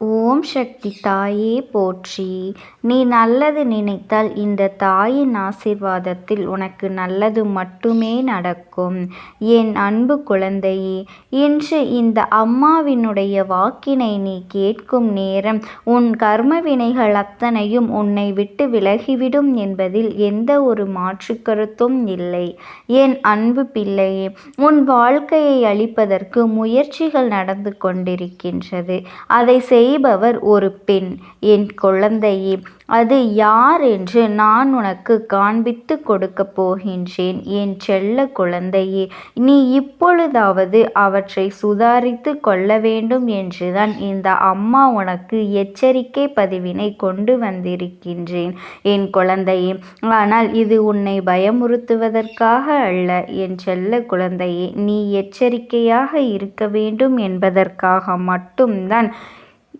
ஓம் சக்தி தாயே போற்றி. நீ நல்லது நினைத்தால் இந்த தாயின் ஆசிர்வாதத்தில் உனக்கு நல்லது மட்டுமே நடக்கும். என் அன்பு குழந்தையே இன்று இந்த அம்மாவினுடைய வாக்கினை நீ கேட்கும் நேரம் உன் கர்ம வினைகள் அத்தனையும் உன்னை விட்டு விலகிவிடும் என்பதில் எந்த ஒரு மாற்று கருத்தும் இல்லை. என் அன்பு பிள்ளையே உன் வாழ்க்கையை அழிப்பதற்கு முயற்சிகள் நடந்து கொண்டிருக்கின்றது. அதை செய் செய்பவர் ஒரு பெண். என் குழந்தையே அது யார் என்று நான் உனக்கு காண்பித்து கொடுக்கப் போகின்றேன். என் செல்ல குழந்தையே நீ இப்பொழுதாவது அவற்றை சுதாரித்து கொள்ள வேண்டும் என்றுதான் இந்த அம்மா உனக்கு எச்சரிக்கை பதிவினை கொண்டு வந்திருக்கின்றேன். என் குழந்தையே ஆனால் இது உன்னை பயமுறுத்துவதற்காக அல்ல. என் செல்ல குழந்தையே நீ எச்சரிக்கையாக இருக்க வேண்டும் என்பதற்காக மட்டும்தான்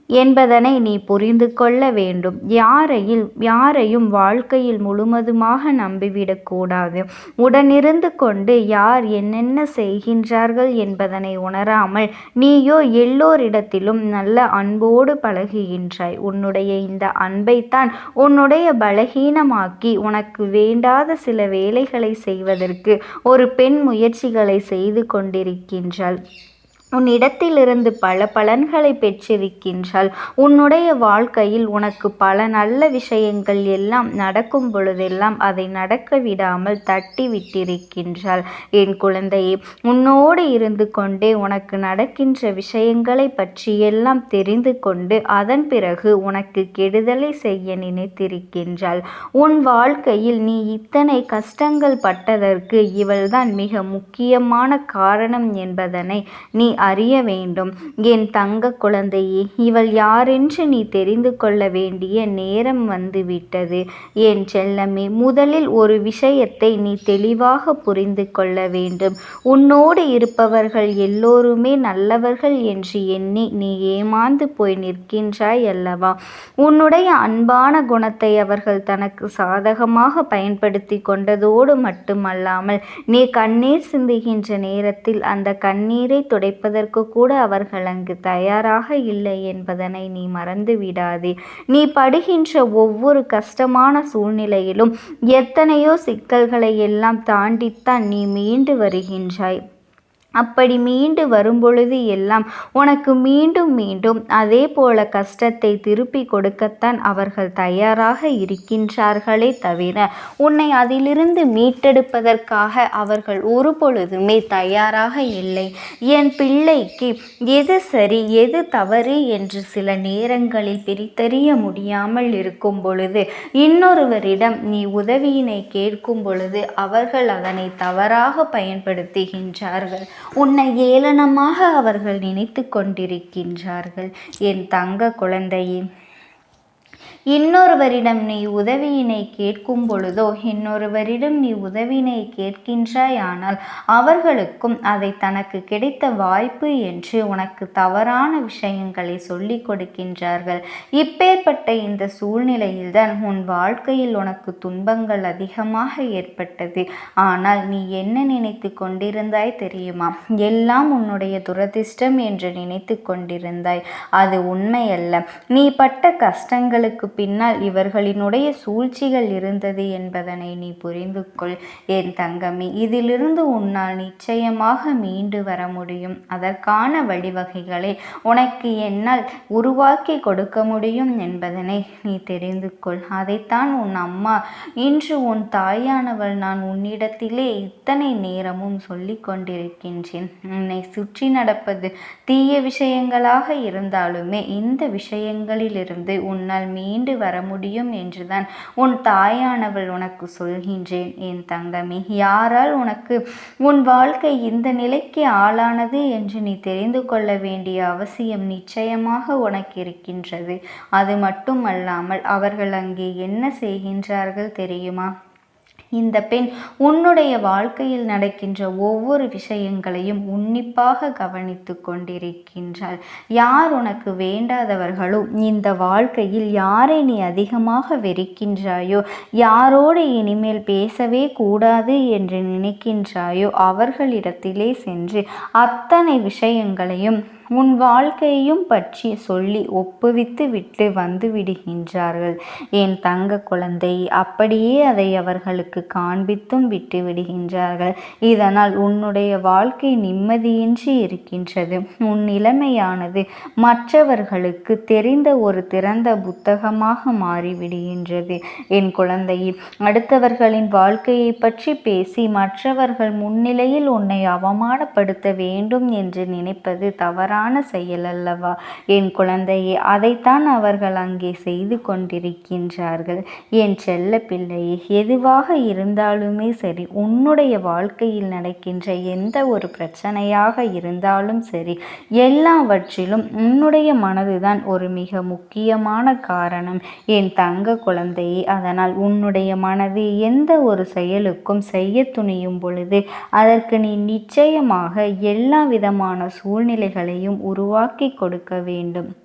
என்பதனை நீ புரிந்து கொள்ள வேண்டும். யாரையில் யாரையும் வாழ்க்கையில் முழுவதுமாக நம்பிவிடக்கூடாது உடனிருந்து கொண்டு யார் என்னென்ன செய்கின்றார்கள் என்பதனை உணராமல் நீயோ எல்லோரிடத்திலும் நல்ல அன்போடு பழகுகின்றாய். உன்னுடைய இந்த அன்பைத்தான் உன்னுடைய பலகீனமாக்கி உனக்கு வேண்டாத சில வேலைகளை செய்வதற்கு ஒரு பெண் முயற்சிகளை செய்து கொண்டிருக்கின்றாள். உன்னிடத்திலிருந்து பல பலன்களை பெற்றிருக்கின்றாள். உன்னுடைய வாழ்க்கையில் உனக்கு பல நல்ல விஷயங்கள் எல்லாம் நடக்கும் பொழுதெல்லாம் அதை நடக்க விடாமல் தட்டி விட்டிருக்கின்றாள் என் குழந்தையே உன்னோடு இருந்து கொண்டே உனக்கு நடக்கின்ற விஷயங்களை பற்றியெல்லாம் தெரிந்து கொண்டு அதன் பிறகு உனக்கு கெடுதலை செய்ய நினைத்திருக்கின்றாள். உன் வாழ்க்கையில் நீ இத்தனை கஷ்டங்கள் பட்டதற்கு இவள்தான் மிக முக்கியமான காரணம் என்பதனை நீ அறிய வேண்டும். என் தங்க குழந்தையே இவள் யாரென்று நீ தெரிந்து கொள்ள வேண்டிய நேரம் வந்துவிட்டது. என் செல்லமே முதலில் ஒரு விஷயத்தை நீ தெளிவாக புரிந்து கொள்ள வேண்டும். உன்னோடு இருப்பவர்கள் எல்லோருமே நல்லவர்கள் என்று எண்ணி நீ ஏமாந்து போய் நிற்கின்றாய் அல்லவா? உன்னுடைய அன்பான குணத்தை அவர்கள் தனக்கு சாதகமாக பயன்படுத்தி கொண்டதோடு மட்டுமல்லாமல் நீ கண்ணீர் சிந்துகின்ற நேரத்தில் அந்த கண்ணீரை துடைப்ப கேட்பதற்கு கூட அவர்கள் அங்கு தயாராக இல்லை என்பதனை நீ மறந்து விடாதே. நீ படுகின்ற ஒவ்வொரு கஷ்டமான சூழ்நிலையிலும் எத்தனையோ சிக்கல்களை எல்லாம் தாண்டித்தான் நீ மீண்டு வருகின்றாய். அப்படி மீண்டு வரும்பொழுது எல்லாம் உனக்கு மீண்டும் மீண்டும் அதே போல கஷ்டத்தை திருப்பி கொடுக்கத்தான் அவர்கள் தயாராக இருக்கின்றார்களே தவிர உன்னை அதிலிருந்து மீட்டெடுப்பதற்காக அவர்கள் ஒரு பொழுதுமே தயாராக இல்லை. என் பிள்ளைக்கு எது சரி எது தவறு என்று சில நேரங்களில் பிரித்தறிய முடியாமல் இருக்கும் பொழுது இன்னொருவரிடம் நீ உதவியினை கேட்கும் பொழுது அவர்கள் அதனை தவறாக பயன்படுத்துகின்றார்கள். உன்னை ஏளனமாக அவர்கள் நினைத்து கொண்டிருக்கின்றார்கள். என் தங்க குழந்தையே இன்னொருவரிடம் நீ உதவியினை கேட்கும் பொழுதோ இன்னொருவரிடம் நீ உதவினை கேட்கின்றாயானால் அவர்களுக்கும் அதை தனக்கு கிடைத்த வாய்ப்பு என்று உனக்கு தவறான விஷயங்களை சொல்லிக் கொடுக்கின்றார்கள். இப்பேற்பட்ட இந்த சூழ்நிலையில்தான் உன் வாழ்க்கையில் உனக்கு துன்பங்கள் அதிகமாக ஏற்பட்டது. ஆனால் நீ என்ன நினைத்து கொண்டிருந்தாய் தெரியுமா? எல்லாம் உன்னுடைய துரதிர்ஷ்டம் என்று நினைத்து கொண்டிருந்தாய். அது உண்மையல்ல. நீ பட்ட கஷ்டங்களுக்கு பின்னால் இவர்களினுடைய சூழ்ச்சிகள் இருந்தது என்பதனை நீ புரிந்து கொள் என் தங்கமி இதிலிருந்து உன்னால் நிச்சயமாக மீண்டு வர முடியும். அதற்கான வழிவகைகளை உனக்கு என்னால் உருவாக்கி கொடுக்க முடியும் என்பதனை நீ தெரிந்து கொள் அதைத்தான் உன் அம்மா இன்று உன் தாயானவள் நான் உன்னிடத்திலே இத்தனை நேரமும் சொல்லி கொண்டிருக்கின்றேன். உன்னை சுற்றி நடப்பது தீய விஷயங்களாக இருந்தாலுமே இந்த விஷயங்களிலிருந்து உன்னால் மீண்டு மீண்டு வர முடியும் என்றுதான் உன் தாயானவள் உனக்கு சொல்கின்றேன். என் தங்கமே யாரால் உனக்கு உன் வாழ்க்கை இந்த நிலைக்கு ஆளானது என்று நீ தெரிந்து கொள்ள வேண்டிய அவசியம் நிச்சயமாக உனக்கு இருக்கின்றது. அது மட்டுமல்லாமல் அவர்கள் அங்கே என்ன செய்கின்றார்கள் தெரியுமா? இந்த பெண் உன்னுடைய வாழ்க்கையில் நடக்கின்ற ஒவ்வொரு விஷயங்களையும் உன்னிப்பாக கவனித்து கொண்டிருக்கின்றாள். யார் உனக்கு வேண்டாதவர்களோ இந்த வாழ்க்கையில் யாரை நீ அதிகமாக வெறுக்கின்றாயோ யாரோடு இனிமேல் பேசவே கூடாது என்று நினைக்கின்றாயோ அவர்களிடத்திலே சென்று அத்தனை விஷயங்களையும் உன் வாழ்க்கையையும் பற்றி சொல்லி ஒப்புவித்து விட்டு வந்து விடுகின்றார்கள். என் தங்க குழந்தை அப்படியே அதை அவர்களுக்கு காண்பித்தும் விட்டு விடுகின்றார்கள். இதனால் உன்னுடைய வாழ்க்கை நிம்மதியின்றி இருக்கின்றது. உன் நிலைமையானது மற்றவர்களுக்கு தெரிந்த ஒரு திறந்த புத்தகமாக மாறிவிடுகின்றது. என் குழந்தையை அடுத்தவர்களின் வாழ்க்கையை பற்றி பேசி மற்றவர்கள் முன்னிலையில் உன்னை அவமானப்படுத்த வேண்டும் என்று நினைப்பது தவறான செயல் அல்லவா? என் குழந்தையே அதைத்தான் அவர்கள் அங்கே செய்து கொண்டிருக்கின்றார்கள். என் செல்ல பிள்ளையே எதுவாக இருந்தாலுமே சரி உன்னுடைய வாழ்க்கையில் நடக்கின்ற எந்த ஒரு பிரச்சனையாக இருந்தாலும் சரி எல்லாவற்றிலும் உன்னுடைய மனதுதான் ஒரு மிக முக்கியமான காரணம். என் தங்க குழந்தையே அதனால் உன்னுடைய மனது எந்த ஒரு செயலுக்கும் செய்ய துணியும் பொழுது அதற்கு நீ நிச்சயமாக எல்லா விதமான சூழ்நிலைகளையும் உருவாக்கி கொடுக்க வேண்டும்.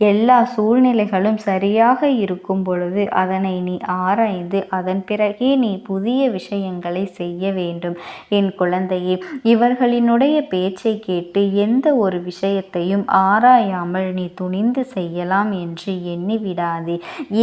எல்லா சூழ்நிலைகளும் சரியாக இருக்கும் பொழுது அதனை நீ ஆராய்ந்து அதன் பிறகே நீ புதிய விஷயங்களை செய்ய வேண்டும். என் குழந்தையே இவர்களினுடைய பேச்சை கேட்டு எந்த ஒரு விஷயத்தையும் ஆராயாமல் நீ துணிந்து செய்யலாம் என்று எண்ணி விடாதே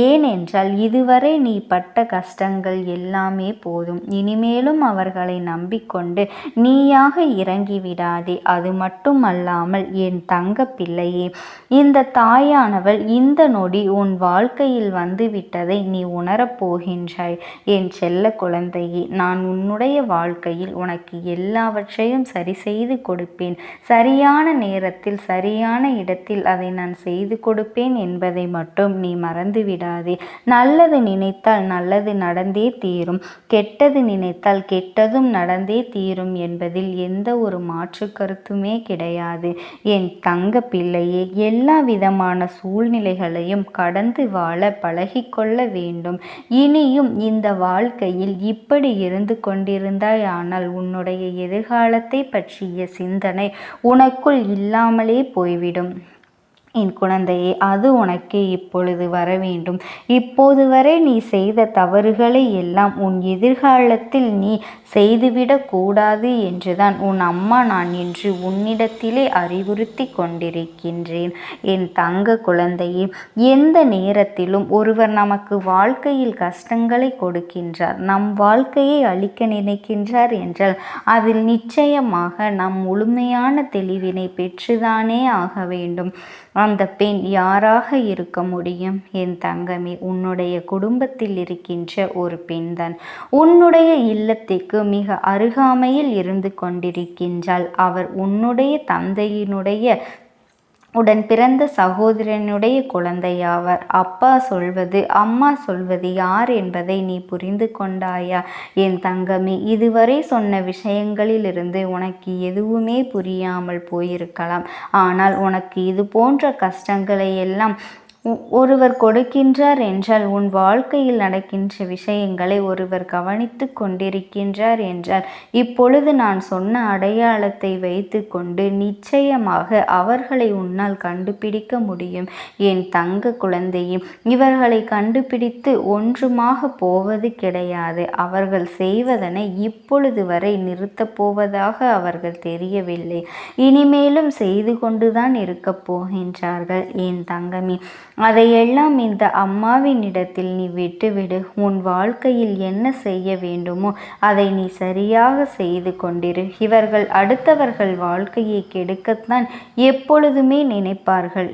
ஏனென்றால் இதுவரை நீ பட்ட கஷ்டங்கள் எல்லாமே போதும். இனிமேலும் அவர்களை நம்பிக்கொண்டு நீயாக இறங்கி விடாதே அது மட்டுமல்லாமல் என் தங்க பிள்ளையே இந்த தாய் தாயானவள் இந்த நொடி உன் வாழ்க்கையில் வந்துவிட்டதை நீ உணரப் போகின்றாய். என் செல்ல குழந்தையே நான் உன்னுடைய வாழ்க்கையில் உனக்கு எல்லாவற்றையும் சரி செய்து கொடுப்பேன். சரியான நேரத்தில் சரியான இடத்தில் அதை நான் செய்து கொடுப்பேன் என்பதை மட்டும் நீ மறந்துவிடாதே. நல்லது நினைத்தால் நல்லது நடந்தே தீரும். கெட்டது நினைத்தால் கெட்டதும் நடந்தே தீரும் என்பதில் எந்த ஒரு மாற்று கருத்துமே கிடையாது. என் தங்க பிள்ளையே எல்லா விதமான சூழ்நிலைகளையும் கடந்து வாழ பழகிக்கொள்ள வேண்டும். இனியும் இந்த வாழ்க்கையில் இப்படி இருந்து கொண்டிருந்தாய் ஆனால் உன்னுடைய எதிர்காலத்தை பற்றிய சிந்தனை உனக்குள் இல்லாமலே போய்விடும். என் குழந்தையே அது உனக்கு இப்பொழுது வர வேண்டும். இப்போது வரை நீ செய்த தவறுகளை எல்லாம் உன் எதிர்காலத்தில் நீ செய்துவிடக் கூடாது என்றுதான் உன் அம்மா நான் என்று உன்னிடத்திலே அறிவுறுத்தி கொண்டிருக்கின்றேன். என் தங்க குழந்தையே எந்த நேரத்திலும் ஒருவர் நமக்கு வாழ்க்கையில் கஷ்டங்களை கொடுக்கின்றார் நம் வாழ்க்கையை அழிக்க நினைக்கின்றார் என்றால் அதில் நிச்சயமாக நம் முழுமையான தெளிவினை பெற்றுதானே ஆக வேண்டும். அந்த பெண் யாராக இருக்க முடியும்? என் தங்கமே உன்னுடைய குடும்பத்தில் இருக்கின்ற ஒரு பெண்தான். உன்னுடைய இல்லத்திற்கு மிக அருகாமையில் இருந்து கொண்டிருக்கின்றாள். அவர் உன்னுடைய தந்தையினுடைய உடன் பிறந்த சகோதரனுடைய குழந்தையாவர். அப்பா சொல்வது அம்மா சொல்வது யார் என்பதை நீ புரிந்து கொண்டாயா? என் தங்கமே இதுவரை சொன்ன விஷயங்களிலிருந்து உனக்கு எதுவுமே புரியாமல் போயிருக்கலாம். ஆனால் உனக்கு இது போன்ற கஷ்டங்களை எல்லாம் ஒருவர் கொடுக்கின்றார் என்றால் உன் வாழ்க்கையில் நடக்கின்ற விஷயங்களை ஒருவர் கவனித்து கொண்டிருக்கின்றார் என்றால் இப்பொழுது நான் சொன்ன அடையாளத்தை வைத்து கொண்டு நிச்சயமாக அவர்களை உன்னால் கண்டுபிடிக்க முடியும் என் தங்க குழந்தையும் இவர்களை கண்டுபிடித்து ஒன்றுமாக போவது கிடையாது. அவர்கள் செய்வதனை இப்பொழுது வரை நிறுத்தப் போவதாக அவர்கள் தெரியவில்லை. இனிமேலும் செய்து கொண்டுதான் இருக்கப் போகின்றார்கள். என் தங்கமி அதையெல்லாம் இந்த அம்மாவினிடத்தில் நீ விட்டுவிடு. உன் வாழ்க்கையில் என்ன செய்ய வேண்டுமோ அதை நீ சரியாக செய்து கொண்டிரு. இவர்கள் அடுத்தவர்கள் வாழ்க்கையை கெடுக்கத்தான் எப்பொழுதுமே நினைப்பார்கள்.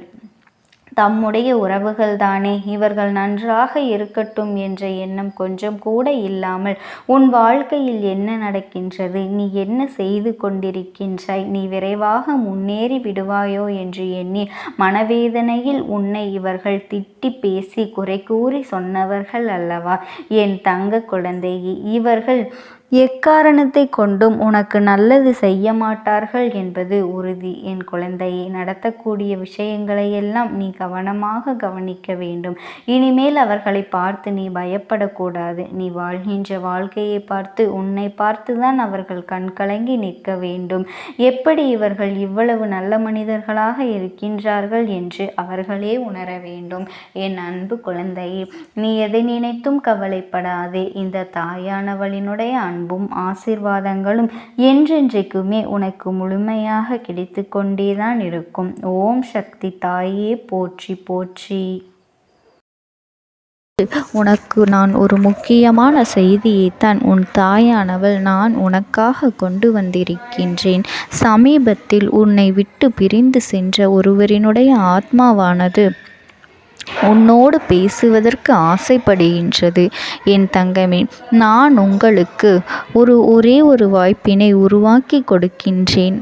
தம்முடைய உறவுகள் தானே. இவர்கள் நன்றாக இருக்கட்டும் என்ற எண்ணம் கொஞ்சம் கூட இல்லாமல் உன் வாழ்க்கையில் என்ன நடக்கின்றது? நீ என்ன செய்து கொண்டிருக்கின்றாய்? நீ விரைவாக முன்னேறி விடுவாயோ என்று எண்ணி மனவேதனையில் உன்னை இவர்கள் திட்டி பேசி குறை கூறி சொன்னவர்கள் அல்லவா? என் தங்க குழந்தையே இவர்கள் எக்காரணத்தை கொண்டும் உனக்கு நல்லது செய்ய மாட்டார்கள் என்பது உறுதி. என் குழந்தையை நடத்தக்கூடிய விஷயங்களை எல்லாம் நீ கவனமாக கவனிக்க வேண்டும். இனிமேல் அவர்களை பார்த்து நீ பயப்படக்கூடாது. நீ வாழ்கின்ற வாழ்க்கையை பார்த்து உன்னை பார்த்துதான் அவர்கள் கண்கலங்கி நிற்க வேண்டும். எப்படி இவர்கள் இவ்வளவு நல்ல மனிதர்களாக இருக்கின்றார்கள் என்று அவர்களே உணர வேண்டும். என் அன்பு குழந்தையே நீ எதை நினைத்தும் கவலைப்படாதே. இந்த தாயானவளினுடைய அன்பு அன்பும் ஆசிர்வாதங்களும் என்றென்றைக்குமே உனக்கு முழுமையாக கிடைத்து கொண்டேதான் இருக்கும். ஓம் சக்தி தாயே போற்றி போற்றி. உனக்கு நான் ஒரு முக்கியமான செய்தியைத்தான் உன் தாயானவள் நான் உனக்காக கொண்டு வந்திருக்கின்றேன். சமீபத்தில் உன்னை விட்டு பிரிந்து சென்ற ஒருவரினுடைய ஆத்மாவானது உன்னோடு பேசுவதற்கு ஆசைப்படுகின்றது. என் தங்கமே நான் உங்களுக்கு ஒரு ஒரே ஒரு வாய்ப்பினை உருவாக்கி கொடுக்கின்றேன்.